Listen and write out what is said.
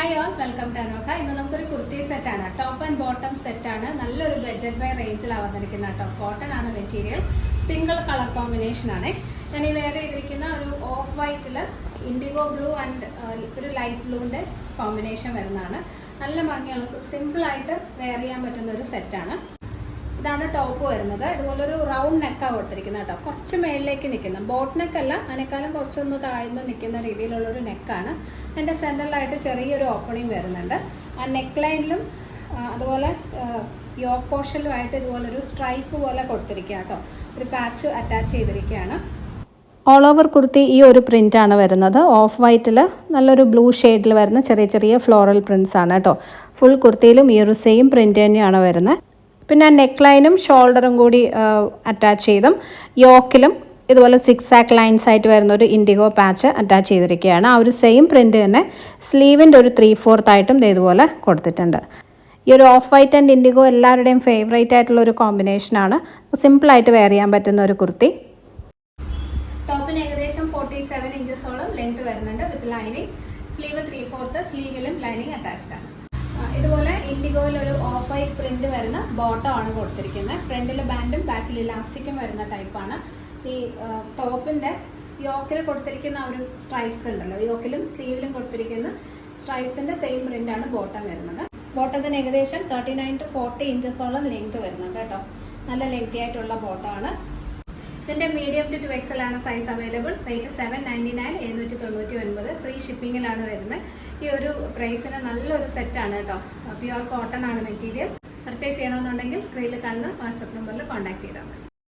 Hi all welcome to Anokha ഇന്ന് നമുക്കൊരു കുർത്തി സെറ്റാണ് ടോപ്പ് ആൻഡ് ബോട്ടം സെറ്റാണ് നല്ലൊരു ബഡ്ജറ്റ് ബൈ റേഞ്ചിലാണ് വന്നിരിക്കുന്ന കേട്ടോ. കോട്ടൺ ആണ് മെറ്റീരിയൽ സിംഗിൾ കളർ കോമ്പിനേഷൻ ആണ്. ഞാൻ ഈ വേറെ ഇരിക്കുന്ന ഒരു ഓഫ് വൈറ്റിൽ ഇൻഡിഗോ ബ്ലൂ ആൻഡ് ഒരു ലൈറ്റ് ബ്ലൂവിന്റെ കോമ്പിനേഷൻ വരുന്നതാണ്. നല്ല ഭംഗിയുള്ള സിമ്പിളായിട്ട് വെയർ ചെയ്യാൻ പറ്റുന്ന ഒരു സെറ്റാണ് ഇതാണ് ടോപ്പ് വരുന്നത്. ഇതുപോലെ ഒരു റൗണ്ട് നെക്കാണ് കൊടുത്തിരിക്കുന്നത് കേട്ടോ. കുറച്ച് മേളിലേക്ക് നിൽക്കുന്ന. ബോട്ട് നെക്കല്ല അതിനേക്കാളും കുറച്ചൊന്ന് താഴ്ന്ന് നിൽക്കുന്ന രീതിയിലുള്ള ഒരു നെക്കാണ് എന്റെ സെന്ററിലായിട്ട് ചെറിയൊരു ഓപ്പണിങ് വരുന്നുണ്ട്. ആ നെക്ക് ലൈനിലും അതുപോലെ യോക്ക് പോർഷനിലുമായിട്ട് ഇതുപോലെ ഒരു സ്ട്രൈപ്പ് പോലെ കൊടുത്തിരിക്കുക കേട്ടോ. ഒരു പാച്ച് അറ്റാച്ച് ചെയ്തിരിക്കുകയാണ്. ഓൾ ഓവർ കുർത്തി ഈ ഒരു പ്രിന്റാണ് വരുന്നത്. ഓഫ് വൈറ്റിൽ നല്ലൊരു ബ്ലൂ ഷെയ്ഡിൽ വരുന്ന ചെറിയ ചെറിയ ഫ്ലോറൽ പ്രിൻസ് ആണ് കേട്ടോ. ഫുൾ കുർത്തിയിലും ഈ ഒരു സെയിം പ്രിന്റ് തന്നെയാണ് വരുന്നത്. പിന്നെ നെക്ക് ലൈനും ഷോൾഡറും കൂടി അറ്റാച്ച് ചെയ്തും യോക്കിലും ഇതുപോലെ സിക്സ് ആക്ക് ലൈൻസ് ആയിട്ട് വരുന്ന ഒരു ഇൻഡിഗോ പാച്ച് അറ്റാച്ച് ചെയ്തിരിക്കുകയാണ്. ആ ഒരു സെയിം പ്രിന്റ് തന്നെ സ്ലീവിന്റെ ഒരു ത്രീ ഫോർത്ത് ആയിട്ടും ഇതുപോലെ കൊടുത്തിട്ടുണ്ട്. ഈ ഒരു ഓഫ് വൈറ്റ് ആൻഡ് ഇൻഡിഗോ എല്ലാവരുടെയും ഫേവറേറ്റ് ആയിട്ടുള്ള ഒരു കോമ്പിനേഷനാണ് സിമ്പിളായിട്ട് വെയർ ചെയ്യാൻ പറ്റുന്ന ഒരു കുർത്തി. ടോപ്പിന് ഏകദേശം ഫോർട്ടി സെവൻ ഇഞ്ചസോളം ലെങ്ത് വരുന്നുണ്ട് with lining sleeve three fourth സ്ലീവിലും lining attached ആണ് ഇതുപോലെ ഇൻഡിഗോയിൽ ഒരു ഓഫ് വൈറ്റ് പ്രിന്റ് വരുന്ന ബോട്ടം ആണ് കൊടുത്തിരിക്കുന്നത്. ഫ്രണ്ടിൽ ബാൻഡും ബാക്കിൽ ഇലാസ്റ്റിക്കും വരുന്ന ടൈപ്പാണ് ഈ ടോപ്പിന്റെ യോക്കിൽ കൊടുത്തിരിക്കുന്ന ആ ഒരു സ്ട്രൈപ്സ് ഉണ്ടല്ലോ. യോക്കിലും സ്ലീവിലും കൊടുത്തിരിക്കുന്ന സ്ട്രൈപ്സിന്റെ സെയിം പ്രിന്റ് ആണ് ബോട്ടം വരുന്നത്. ബോട്ടത്തിന് ഏകദേശം തേർട്ടി നയൻ ടു ഫോർട്ടി ഇഞ്ചസോളം ലെങ്ത് വരുന്നുണ്ട് കേട്ടോ. നല്ല ലെങ്തി ആയിട്ടുള്ള ബോട്ടമാണ് ഇതിന്റെ മീഡിയം ടു ടു എക്സൽ ആണ് size available rate seven ninety nine എഴുന്നൂറ്റി തൊണ്ണൂറ്റി ഒൻപത് ഫ്രീ ഷിപ്പിങ്ങിലാണ് വരുന്നത്. ഈ ഒരു പ്രൈസിന് നല്ലൊരു സെറ്റാണ് കേട്ടോ. പ്യുവർ കോട്ടൺ ആണ് മെറ്റീരിയൽ പർച്ചേസ് ചെയ്യണമെന്നുണ്ടെങ്കിൽ സ്ക്രീനിൽ കാണുന്ന വാട്സപ്പ് നമ്പറിൽ കോൺടാക്ട് ചെയ്താൽ മതി.